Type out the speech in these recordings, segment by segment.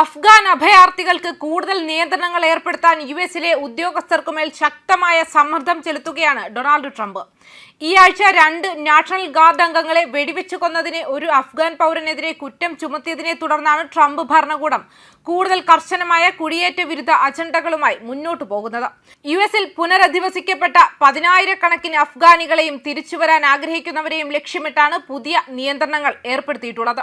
അഫ്ഗാൻ അഭയാർത്ഥികൾക്ക് കൂടുതൽ നിയന്ത്രണങ്ങൾ ഏർപ്പെടുത്താൻ യു എസിലെ ഉദ്യോഗസ്ഥർക്കുമേൽ ശക്തമായ സമ്മർദ്ദം ചെലുത്തുകയാണ് ഡൊണാൾഡ് ട്രംപ്. ഈ ആഴ്ച രണ്ട് നാഷണൽ ഗാർഡ് അംഗങ്ങളെ വെടിവെച്ചു കൊന്നതിന് ഒരു അഫ്ഗാൻ പൗരനെതിരെ കുറ്റം ചുമത്തിയതിനെ തുടർന്നാണ് ട്രംപ് ഭരണകൂടം കൂടുതൽ കർശനമായ കുടിയേറ്റ വിരുദ്ധ അജണ്ടകളുമായി മുന്നോട്ടു പോകുന്നത്. യു എസിൽ പുനരധിവസിക്കപ്പെട്ട പതിനായിരക്കണക്കിന് അഫ്ഗാനികളെയും തിരിച്ചുവരാൻ ആഗ്രഹിക്കുന്നവരെയും ലക്ഷ്യമിട്ടാണ് പുതിയ നിയന്ത്രണങ്ങൾ ഏർപ്പെടുത്തിയിട്ടുള്ളത്.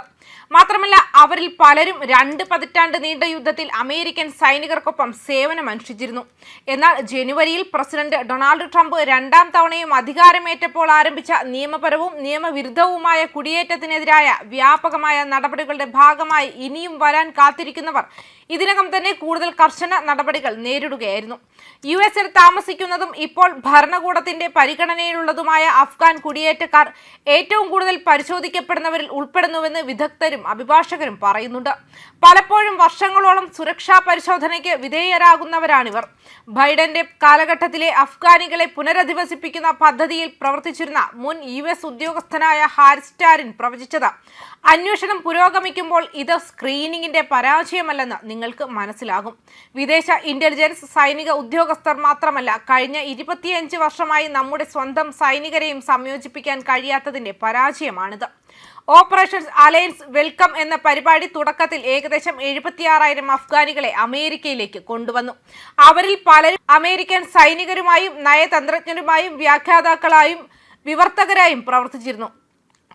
മാത്രമല്ല അവരിൽ പലരും രണ്ട് പതിറ്റാണ്ട് നീണ്ട യുദ്ധത്തിൽ അമേരിക്കൻ സൈനികർക്കൊപ്പം സേവനമനുഷ്ഠിച്ചിരുന്നു എന്നാൽ ജനുവരിയിൽ പ്രസിഡന്റ് ഡൊണാൾഡ് ട്രംപ് രണ്ടാം തവണയും അധികാരമേറ്റപ്പോൾ ആരംഭിച്ച നിയമപരവും നിയമവിരുദ്ധവുമായ കുടിയേറ്റത്തിനെതിരായ വ്യാപകമായ നടപടികളുടെ ഭാഗമായി ഇനിയും വരാൻ കാത്തിരിക്കുന്നവർ ഇതിനകം തന്നെ കൂടുതൽ കർശന നടപടികൾ നേരിടുകയായിരുന്നു. യു എസിൽ താമസിക്കുന്നതും ഇപ്പോൾ ഭരണകൂടത്തിന്റെ പരിഗണനയിലുള്ളതുമായ അഫ്ഗാൻ കുടിയേറ്റക്കാർ ഏറ്റവും കൂടുതൽ പരിശോധിക്കപ്പെടുന്നവരിൽ ഉൾപ്പെടുന്നുവെന്ന് വിദഗ്ധരും അഭിഭാഷകരും പറയുന്നുണ്ട്. പലപ്പോഴും വർഷങ്ങളോളം സുരക്ഷാ പരിശോധനയ്ക്ക് വിധേയരാകുന്നവരാണിവർ ബൈഡന്റെ കാലഘട്ടത്തിലെ അഫ്ഗാനികളെ പുനരധിവസിപ്പിക്കുന്ന പദ്ധതിയിൽ പ്രവർത്തിച്ചിരുന്ന മുൻ യു എസ് ഉദ്യോഗസ്ഥനായ ഹാരിസ് സ്റ്റാരിൻ പ്രവചിച്ചത് അന്വേഷണം പുരോഗമിക്കുമ്പോൾ ഇത് സ്ക്രീനിങ്ങിന്റെ പരാജയമല്ലെന്ന് നിങ്ങൾക്ക് മനസ്സിലാകും. വിദേശ ഇന്റലിജൻസ് സൈനിക ഉദ്യോഗസ്ഥർ മാത്രമല്ല കഴിഞ്ഞ ഇരുപത്തിയഞ്ച് വർഷമായി നമ്മുടെ സ്വന്തം സൈനികരെയും സംയോജിപ്പിക്കാൻ കഴിയാത്തതിന്റെ പരാജയമാണിത്. ഓപ്പറേഷൻ അലയൻസ് വെൽക്കം എന്ന പരിപാടി തുടക്കത്തിൽ ഏകദേശം എഴുപത്തിയാറായിരം അഫ്ഗാനികളെ അമേരിക്കയിലേക്ക് കൊണ്ടുവന്നു. അവരിൽ പലരും അമേരിക്കൻ സൈനികരുമായും നയതന്ത്രജ്ഞരുമായും വ്യാഖ്യാതാക്കളായും വിവർത്തകരായും പ്രവർത്തിച്ചിരുന്നു.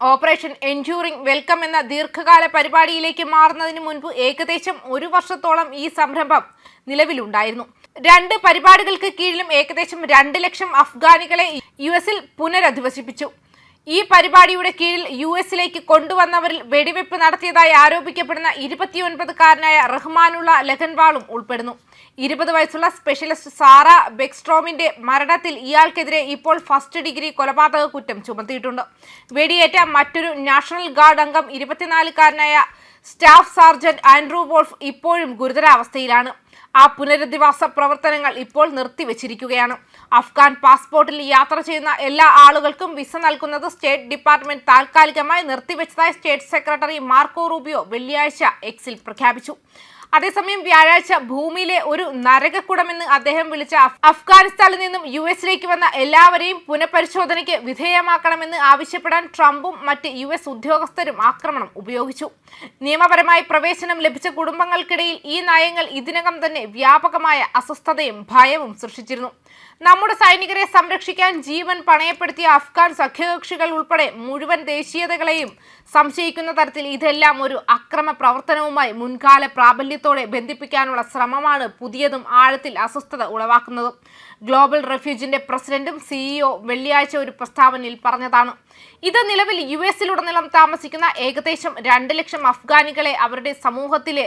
ഓപ്പറേഷൻ എൻജൂറിംഗ് വെൽക്കം എന്ന ദീർഘകാല പരിപാടിയിലേക്ക് മാറുന്നതിന് മുൻപ് ഏകദേശം ഒരു വർഷത്തോളം ഈ സംരംഭം നിലവിലുണ്ടായിരുന്നു. രണ്ട് പരിപാടികൾക്ക് കീഴിലും ഏകദേശം രണ്ട് ലക്ഷം അഫ്ഗാനികളെ യു എസിൽ പുനരധിവസിപ്പിച്ചു. ഈ പരിപാടിയുടെ കീഴിൽ യു എസിലേക്ക് കൊണ്ടുവന്നവരിൽ വെടിവെപ്പ് നടത്തിയതായി ആരോപിക്കപ്പെടുന്ന ഇരുപത്തിയൊൻപതുകാരനായ റഹ്മാനുള്ള ലഖൻവാളും ഉൾപ്പെടുന്നു. ഇരുപത് വയസ്സുള്ള സ്പെഷ്യലിസ്റ്റ് സാറ ബെക്സ്ട്രോമിന്റെ മരണത്തിൽ ഇയാൾക്കെതിരെ ഇപ്പോൾ ഫസ്റ്റ് ഡിഗ്രി കൊലപാതക കുറ്റം ചുമത്തിയിട്ടുണ്ട്. വെടിയേറ്റ മറ്റൊരു നാഷണൽ ഗാർഡ് അംഗം ഇരുപത്തിനാലുകാരനായ സ്റ്റാഫ് സർജന്റ് ആൻഡ്രൂ വോൾഫ് ഇപ്പോഴും ഗുരുതരാവസ്ഥയിലാണ്. ആ പുനരധിവാസ പ്രവർത്തനങ്ങൾ ഇപ്പോൾ നിർത്തിവെച്ചിരിക്കുകയാണ്. അഫ്ഗാൻ പാസ്പോർട്ടിൽ യാത്ര ചെയ്യുന്ന എല്ലാ ആളുകൾക്കും വിസ നൽകുന്നത് സ്റ്റേറ്റ് ഡിപ്പാർട്ട്മെന്റ് താൽക്കാലികമായി നിർത്തിവെച്ചതായി സ്റ്റേറ്റ് സെക്രട്ടറി മാർക്കോ റൂബിയോ വെള്ളിയാഴ്ച എക്സിൽ പ്രഖ്യാപിച്ചു. അതേസമയം വ്യാഴാഴ്ച ഭൂമിയിലെ ഒരു നരകക്കുടമെന്ന് അദ്ദേഹം വിളിച്ച അഫ്ഗാനിസ്ഥാനിൽ നിന്നും യു എസിലേക്ക് വന്ന എല്ലാവരെയും പുനഃപരിശോധനയ്ക്ക് വിധേയമാക്കണമെന്ന് ആവശ്യപ്പെടാൻ ട്രംപും മറ്റ് യു എസ് ഉദ്യോഗസ്ഥരും ആക്രമണം ഉപയോഗിച്ചു. നിയമപരമായി പ്രവേശനം ലഭിച്ച കുടുംബങ്ങൾക്കിടയിൽ ഈ നയങ്ങൾ ഇതിനകം തന്നെ വ്യാപകമായ അസ്വസ്ഥതയും ഭയവും സൃഷ്ടിച്ചിരുന്നു. നമ്മുടെ സൈനികരെ സംരക്ഷിക്കാൻ ജീവൻ പണയപ്പെടുത്തിയ അഫ്ഗാൻ സഖ്യകക്ഷികൾ ഉൾപ്പെടെ മുഴുവൻ ദേശീയതകളെയും സംശയിക്കുന്ന തരത്തിൽ ഇതെല്ലാം ഒരു അക്രമ പ്രവർത്തനവുമായി മുൻകാല പ്രാബല്യത്തോടെ ബന്ധിപ്പിക്കാനുള്ള ശ്രമമാണ് പുതിയതും ആഴത്തിൽ അസ്വസ്ഥത ഉളവാക്കുന്നതും. ഗ്ലോബൽ റെഫ്യൂജിന്റെ പ്രസിഡന്റും സിഇഒ വെള്ളിയാഴ്ച ഒരു പ്രസ്താവനയിൽ പറഞ്ഞതാണ്. ഇത് നിലവിൽ യു എസിലുടനീളം താമസിക്കുന്ന ഏകദേശം രണ്ട് ലക്ഷം അഫ്ഗാനികളെ അവരുടെ സമൂഹത്തിലെ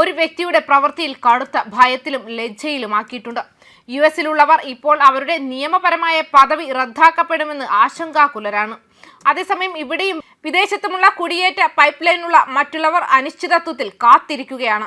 ഒരു വ്യക്തിയുടെ പ്രവൃത്തിയിൽ കടുത്ത ഭയത്തിലും ലജ്ജയിലുമാക്കിയിട്ടുണ്ട്. യു എസിലുള്ളവർ ഇപ്പോൾ അവരുടെ നിയമപരമായ പദവി റദ്ദാക്കപ്പെടുമെന്ന് ആശങ്കാകുലരാണ്. അതേസമയം ഇവിടെയും വിദേശത്തുമുള്ള കുടിയേറ്റ പൈപ്പ് ലൈനുള്ള മറ്റുള്ളവർ അനിശ്ചിതത്വത്തിൽ കാത്തിരിക്കുകയാണ്.